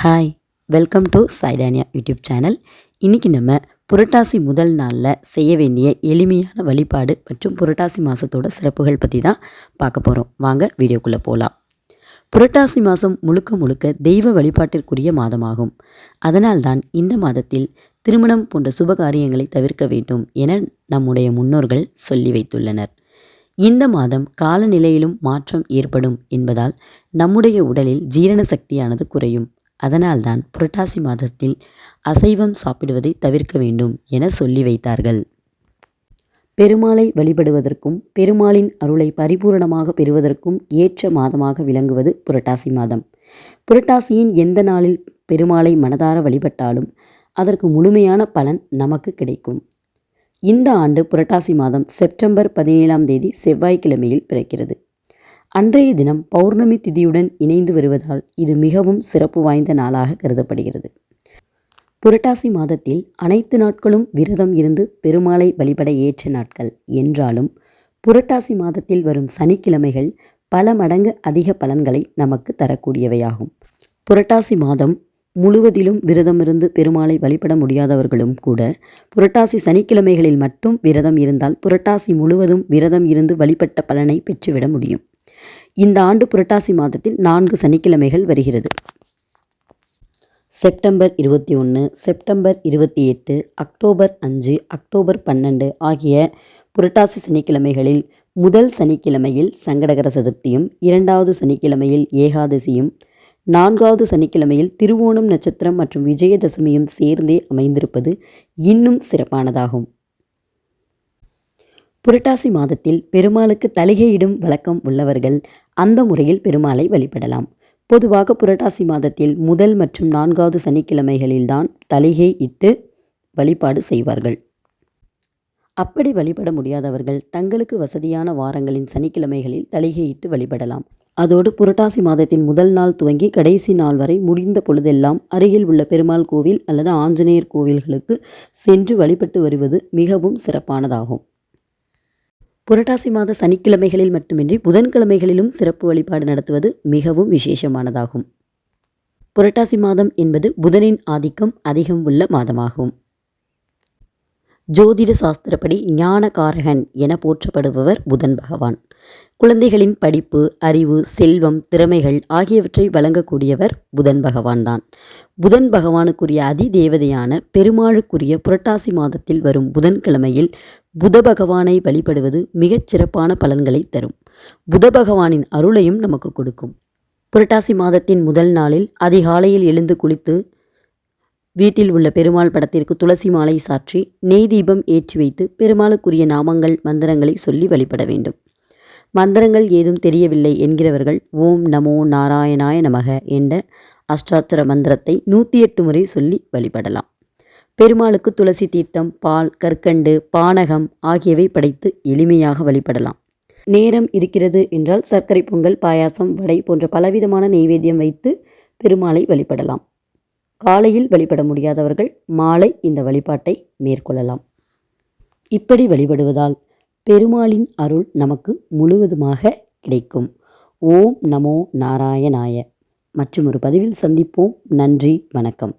Hi welcome to சைடானியா YouTube channel இன்றைக்கி நம்ம புரட்டாசி முதல் நாளில் செய்ய வேண்டிய எளிமையான வழிபாடு மற்றும் புரட்டாசி மாதத்தோட சிறப்புகள் பற்றி தான் பார்க்க போகிறோம் வாங்க வீடியோக்குள்ளே போகலாம் புரட்டாசி மாதம் முழுக்க முழுக்க தெய்வ வழிபாட்டிற்குரிய மாதமாகும். அதனால்தான் இந்த மாதத்தில் திருமணம் போன்ற சுபகாரியங்களை தவிர்க்க வேண்டும் என நம்முடைய முன்னோர்கள் சொல்லி வைத்துள்ளனர். இந்த மாதம் காலநிலையிலும் மாற்றம் ஏற்படும் என்பதால் நம்முடைய உடலில் ஜீரண சக்தியானது குறையும். அதனால்தான் புரட்டாசி மாதத்தில் அசைவம் சாப்பிடுவதை தவிர்க்க வேண்டும் என சொல்லி வைத்தார்கள். பெருமாளை வழிபடுவதற்கும் பெருமாளின் அருளை பரிபூரணமாக பெறுவதற்கும் ஏற்ற மாதமாக விளங்குவது புரட்டாசி மாதம். புரட்டாசியின் எந்த நாளில் பெருமாளை மனதார வழிபட்டாலும் அதற்கு முழுமையான பலன் நமக்கு கிடைக்கும். இந்த ஆண்டு புரட்டாசி மாதம் செப்டம்பர் பதினேழாம் தேதி செவ்வாய்க்கிழமையில் பிறக்கிறது. அன்றைய தினம் பௌர்ணமி திதியுடன் இணைந்து வருவதால் இது மிகவும் சிறப்பு வாய்ந்த நாளாக கருதப்படுகிறது. புரட்டாசி மாதத்தில் அனைத்து நாட்களும் விரதம் இருந்து பெருமாளை வழிபட ஏற்ற நாட்கள் என்றாலும் புரட்டாசி மாதத்தில் வரும் சனிக்கிழமைகள் பல மடங்கு அதிக பலன்களை நமக்கு தரக்கூடியவையாகும். புரட்டாசி மாதம் முழுவதிலும் விரதமிருந்து பெருமாளை வழிபட முடியாதவர்களும் கூட புரட்டாசி சனிக்கிழமைகளில் மட்டும் விரதம் இருந்தால் புரட்டாசி முழுவதும் விரதம் இருந்து வழிபட்ட பலனை பெற்றுவிட முடியும். இந்த ஆண்டு புரட்டாசி மாதத்தில் நான்கு சனிக்கிழமைகள் வருகிறது. செப்டம்பர் இருபத்தி ஒன்று செப்டம்பர் இருபத்தி எட்டு அக்டோபர் அஞ்சு அக்டோபர் பன்னெண்டு ஆகிய புரட்டாசி சனிக்கிழமைகளில் முதல் சனிக்கிழமையில் சங்கடகர சதுர்த்தியும் இரண்டாவது சனிக்கிழமையில் ஏகாதசியும் நான்காவது சனிக்கிழமையில் திருவோணம் நட்சத்திரம் மற்றும் விஜயதசமியும் சேர்ந்தே அமைந்திருப்பது இன்னும் சிறப்பானதாகும். புரட்டாசி மாதத்தில் பெருமாளுக்கு தலிகையிடும் வழக்கம் உள்ளவர்கள் அந்த முறையில் பெருமாளை வழிபடலாம். பொதுவாக புரட்டாசி மாதத்தில் முதல் மற்றும் நான்காவது சனிக்கிழமைகளில்தான் தலிகை இட்டு வழிபாடு செய்வார்கள். அப்படி வழிபட முடியாதவர்கள் தங்களுக்கு வசதியான வாரங்களின் சனிக்கிழமைகளில் தலிகையிட்டு வழிபடலாம். அதோடு புரட்டாசி மாதத்தின் முதல் நாள் துவங்கி கடைசி நாள் வரை முடிந்த பொழுதெல்லாம் அருகில் உள்ள பெருமாள் கோவில் அல்லது ஆஞ்சநேயர் கோவில்களுக்கு சென்று வழிபட்டு வருவது மிகவும் சிறப்பானதாகும். புரட்டாசி மாத சனிக்கிழமைகளில் மட்டுமின்றி புதன்கிழமைகளிலும் சிறப்பு வழிபாடு நடத்துவது மிகவும் விசேஷமானதாகும். புரட்டாசி மாதம் என்பது புதனின் ஆதிக்கம் அதிகம் உள்ள மாதமாகும். ஜோதிட சாஸ்திரப்படி ஞானகாரகன் என போற்றப்படுபவர் புதன் பகவான். குழந்தைகளின் படிப்பு அறிவு செல்வம் திறமைகள் ஆகியவற்றை வழங்கக்கூடியவர் புதன் பகவான் தான். புதன் பகவானுக்குரிய அதி தேவதையான பெருமாளுக்குரிய புரட்டாசி மாதத்தில் வரும் புதன்கிழமையில் புத பகவானை வழிபடுவது மிகச் சிறப்பான பலன்களை தரும். புத பகவானின் அருளையும் நமக்கு கொடுக்கும். புரட்டாசி மாதத்தின் முதல் நாளில் அதிகாலையில் எழுந்து குளித்து வீட்டில் உள்ள பெருமாள் படத்திற்கு துளசி மாலை சாற்றி நெய் தீபம் ஏற்றி வைத்து பெருமாளுக்குரிய நாமங்கள் மந்திரங்களை சொல்லி வழிபட வேண்டும். மந்திரங்கள் ஏதும் தெரியவில்லை என்கிறவர்கள் ஓம் நமோ நாராயணாய நமக என்ற அஷ்டாட்சர மந்திரத்தை நூற்றி எட்டு முறை சொல்லி வழிபடலாம். பெருமாளுக்கு துளசி தீர்த்தம் பால் கற்கண்டு பானகம் ஆகியவை படைத்து எளிமையாக வழிபடலாம். நேரம் இருக்கிறது என்றால் சர்க்கரை பொங்கல் பாயாசம் வடை போன்ற பலவிதமான நெய்வேத்தியம் வைத்து பெருமாளை வழிபடலாம். காலையில் வழிபட முடியாதவர்கள் மாலை இந்த வழிபாட்டை மேற்கொள்ளலாம். இப்படி வழிபடுவதால் பெருமாளின் அருள் நமக்கு முழுவதுமாக கிடைக்கும். ஓம் நமோ நாராயணாய. மற்றும் ஒரு பதிவில் சந்திப்போம். நன்றி வணக்கம்.